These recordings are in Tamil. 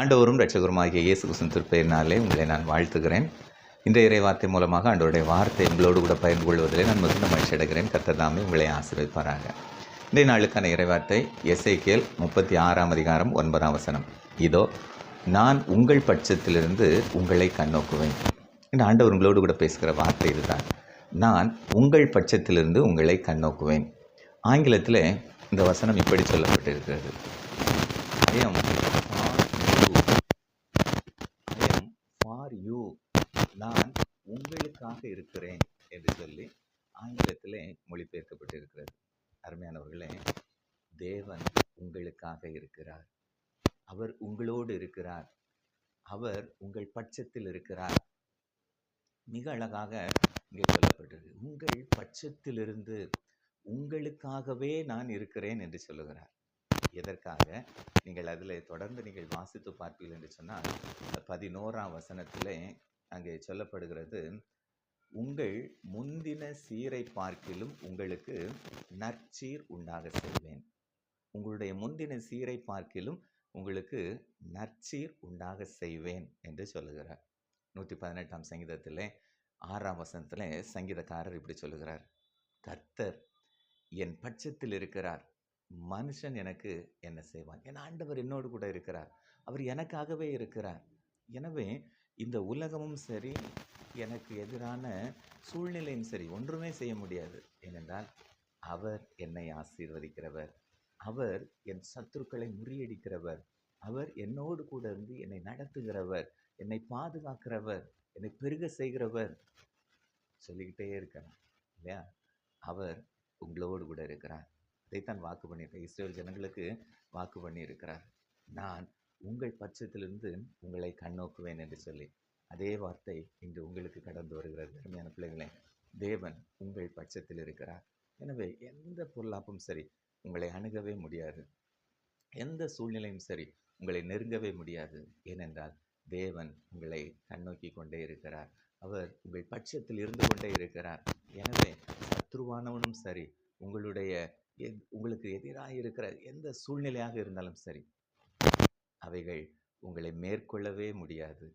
ஆண்டவரும் ரட்சகருமாகிய இயேசு கிறிஸ்துவின் திருப்பெயரினாலே உங்களை நான் வாழ்த்துகிறேன். இந்த இறை வார்த்தை மூலமாக ஆண்டவருடைய வார்த்தை உங்களோடு கூட பகிர்ந்து கொள்வதிலே நான் மிகுந்த மகிழ்ச்சி அடைகிறேன். கத்ததாமே உங்களை ஆசீர்வதிப்பாராக. இன்றைய நாளுக்கான இறைவார்த்தை எஸ்ஐகேல் முப்பத்தி ஆறாம் அதிகாரம் ஒன்பதாம் வசனம். இதோ நான் உங்கள் பட்சத்திலிருந்து உங்களை கண்ணோக்குவேன். இந்த ஆண்டவர் உங்களோடு கூட பேசுகிற வார்த்தை இதுதான். நான் உங்கள் பட்சத்திலிருந்து உங்களை கண்ணோக்குவேன். ஆங்கிலத்தில் இந்த வசனம் இப்படி சொல்லப்பட்டிருக்கிறது. I உங்களுக்காக இருக்கிறேன் என்று சொல்லி ஆங்கிலத்திலே மொழிபெயர்க்கப்பட்டிருக்கிறது. அருமையானவர்களே தேவன் உங்களுக்காக இருக்கிறார். அவர் உங்களோடு இருக்கிறார். அவர் உங்கள் பட்சத்தில் இருக்கிறார். மிக அழகாக இங்கே சொல்லப்பட்டிருக்கு. உங்கள் பட்சத்திலிருந்து உங்களுக்காகவே நான் இருக்கிறேன் என்று சொல்லுகிறார். எதற்காக? நீங்கள் அதில் தொடர்ந்து நீங்கள் வாசித்து பார்ப்பீர்கள் என்று சொன்னால் பதினோராம் வசனத்திலே அங்கே சொல்லப்படுகிறது உங்கள் முந்தின சீரை பார்க்கிலும் உங்களுக்கு நற்சீர் உண்டாக செய்வேன். உங்களுடைய முந்தின சீரை பார்க்கிலும் உங்களுக்கு நற்சீர் உண்டாக செய்வேன் என்று சொல்லுகிறார். நூற்றி பதினெட்டாம் சங்கீதத்தில் ஆறாம் வசனத்தில் சங்கீதக்காரர் இப்படி சொல்லுகிறார் கர்த்தர் என் பட்சத்தில் இருக்கிறார். மனுஷன் எனக்கு என்ன செய்வான்? என் ஆண்டவர் என்னோடு கூட இருக்கிறார். அவர் எனக்காகவே இருக்கிறார். எனவே இந்த உலகமும் சரி எனக்கு எதிரான சூழ்நிலையும் சரி ஒன்றுமே செய்ய முடியாது. ஏனென்றால் அவர் என்னை ஆசீர்வதிக்கிறவர். அவர் என் சத்துருக்களை முறியடிக்கிறவர். அவர் என்னோடு கூட இருந்து என்னை நடத்துகிறவர். என்னை பாதுகாக்கிறவர். என்னை பெருக செய்கிறவர். சொல்லிக்கிட்டே இருக்கிறார் இல்லையா? அவர் உங்களோடு கூட இருக்கிறார். இதைத்தான் வாக்கு பண்ணியிருக்கார் இஸ்ரேல் ஜனங்களுக்கு வாக்கு பண்ணியிருக்கிறார். நான் உங்கள் பட்சத்திலிருந்து உங்களை கண்ணோக்குவேன் என்று சொல்லி அதே வார்த்தை இன்று உங்களுக்கு கடந்து வருகிறது அருமையான பிள்ளைகளே. தேவன் உங்கள் பட்சத்தில் இருக்கிறார். எனவே எந்த பொருளாப்பும் சரி உங்களை அணுகவே முடியாது. எந்த சூழ்நிலையும் சரி உங்களை நெருங்கவே முடியாது. ஏனென்றால் தேவன் உங்களை கண்ணோக்கி கொண்டே இருக்கிறார். அவர் உங்கள் பட்சத்தில் இருந்து கொண்டே இருக்கிறார். எனவே சத்ருவானவனும் சரி உங்களுடைய எத்- உங்களுக்கு எதிராக இருக்கிற எந்த சூழ்நிலையாக இருந்தாலும் சரி அவைகள் உங்களை மேற்கொள்ளவே முடியாது.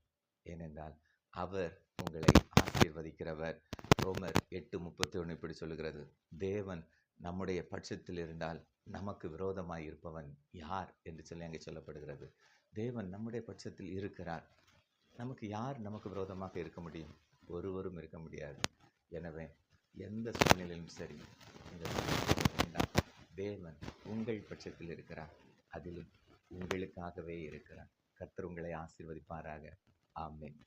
ஏனென்றால் அவர் உங்களை ஆசீர்வதிக்கிறவர். ரோமர் எட்டு முப்பத்தி ஒன்று இப்படி சொல்லுகிறது. தேவன் நம்முடைய பட்சத்தில் இருந்தால் நமக்கு விரோதமாக இருப்பவன் யார் என்று சொல்லி அங்கே சொல்லப்படுகிறது. தேவன் நம்முடைய பட்சத்தில் இருக்கிறார். நமக்கு யார் நமக்கு விரோதமாக இருக்க முடியும்? ஒருவரும் இருக்க முடியாது. எனவே எந்த சூழ்நிலையிலும் சரி இந்த வேண்டாம். தேவன் உங்கள் பட்சத்தில் இருக்கிறார். அதிலும் உங்களுக்காகவே இருக்கிறார். கர்த்தர் உங்களை ஆசீர்வதிப்பாராக. ஆமேன்.